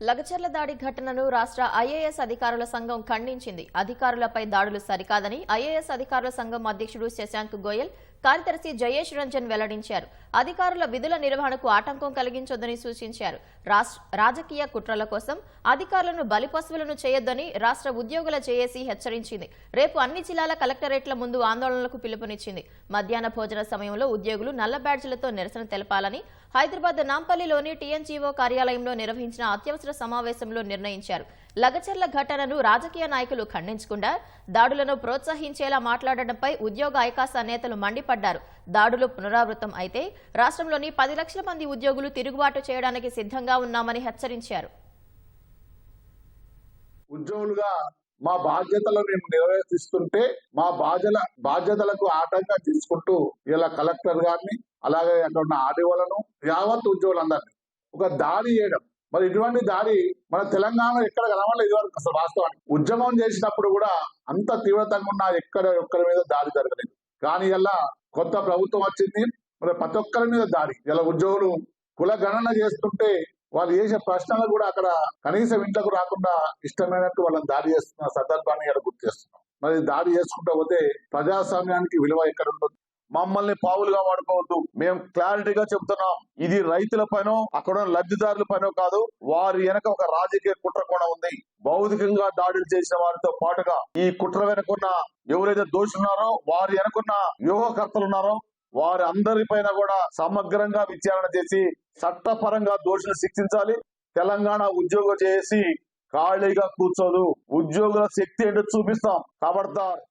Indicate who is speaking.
Speaker 1: లగచర్ల దాడి ఘటనను రాష్ట్ర ఐఏఎస్ అధికారుల సంఘం ఖండించింది. అధికారులపై దాడులు సరికాదని ఐఏఎస్ అధికారుల సంఘం అధ్యక్షుడు శశాంక్ గోయల్ కార్యదర్శి జయేష్ రంజన్ వెల్లడించారు. అధికారుల విధుల నిర్వహణకు ఆటంకం కలిగించొద్దని సూచించారు. రాష్ట్ర రాజకీయ కుట్రల కోసం అధికారులను బలిపశువులను చేయొద్దని రాష్ట్ర ఉద్యోగుల జేఏసీ హెచ్చరించింది. రేపు అన్ని జిల్లాల కలెక్టరేట్ల ముందు ఆందోళనలకు పిలుపునిచ్చింది. మధ్యాహ్న భోజన సమయంలో ఉద్యోగులు నల్ల బ్యాడ్జీలతో నిరసన తెలపాలని హైదరాబాద్ నాంపల్లిలోని టీఎన్జీఓ కార్యాలయంలో నిర్వహించిన అత్యవసర సమావేశంలో నిర్ణయించారు. లగచర్ల ఘటనను రాజకీయ నాయకులు ఖండించకుండా దాడులను ప్రోత్సహించేలా మాట్లాడడంపై ఉద్యోగ ఐకాస నేతలు మండిపడ్డారు. దాడులు పునరావృతం అయితే రాష్ట్రంలోని పది లక్షల మంది ఉద్యోగులు తిరుగుబాటు చేయడానికి సిద్ధంగా ఉన్నామని హెచ్చరించారు.
Speaker 2: ఉద్యోగులుగా మా బాధ్యతలు మేము నిర్వర్తిస్తుంటే మా బాధ్యత బాధ్యతలకు ఆటంకం తీసుకుంటూ ఇలా కలెక్టర్ గారిని అలాగే అక్కడ ఉన్న ఆర్డీఓలను యావత్ ఉద్యోగులందరినీ ఒక దాడి చేయడం మరి ఇటువంటి దాడి మన తెలంగాణ ఎక్కడ కనబడలేదు ఇదివరకు అసలు వాస్తవానికి. ఉద్యమం చేసినప్పుడు కూడా అంత తీవ్రతంగా ఉన్న ఎక్కడ ఒక్కరి మీద దాడి జరగలేదు. కానీ ఇలా కొత్త ప్రభుత్వం వచ్చింది మరి ప్రతి ఒక్కరి మీద దాడి. ఇలా ఉద్యోగులు కుల గణన చేస్తుంటే వాళ్ళు చేసే ప్రశ్నలు కూడా అక్కడ కనీసం ఇంట్లోకి రాకుండా ఇష్టమైనట్టు వాళ్ళని దాడి చేస్తున్న సందర్భాన్ని ఇక్కడ గుర్తు చేస్తున్నాం. మరి దాడి చేసుకుంటా పోతే ప్రజాస్వామ్యానికి విలువ ఎక్కడ ఉంటుంది?
Speaker 3: మమ్మల్ని పావులుగా వాడుకోవద్దు. మేము క్లారిటీగా చెప్తున్నాం. ఇది రైతుల పైన అక్కడ లబ్ధిదారుల పైన కాదు వారి వెనక ఒక రాజకీయ కుట్ర కూడా ఉంది. భౌతికంగా దాడులు చేసిన వారితో పాటుగా ఈ కుట్ర వెనుకున్న ఎవరైతే దోషులున్నారో వారి వెనుకున్న వ్యూహకర్తలు ఉన్నారో వారి అందరిపైన కూడా సమగ్రంగా విచారణ చేసి చట్టపరంగా దోషులు శిక్షించాలి. తెలంగాణ ఉద్యోగం చేసి ఖాళీగా కూర్చోదు. ఉద్యోగుల శక్తి ఏంటో చూపిస్తాం. కబడతారు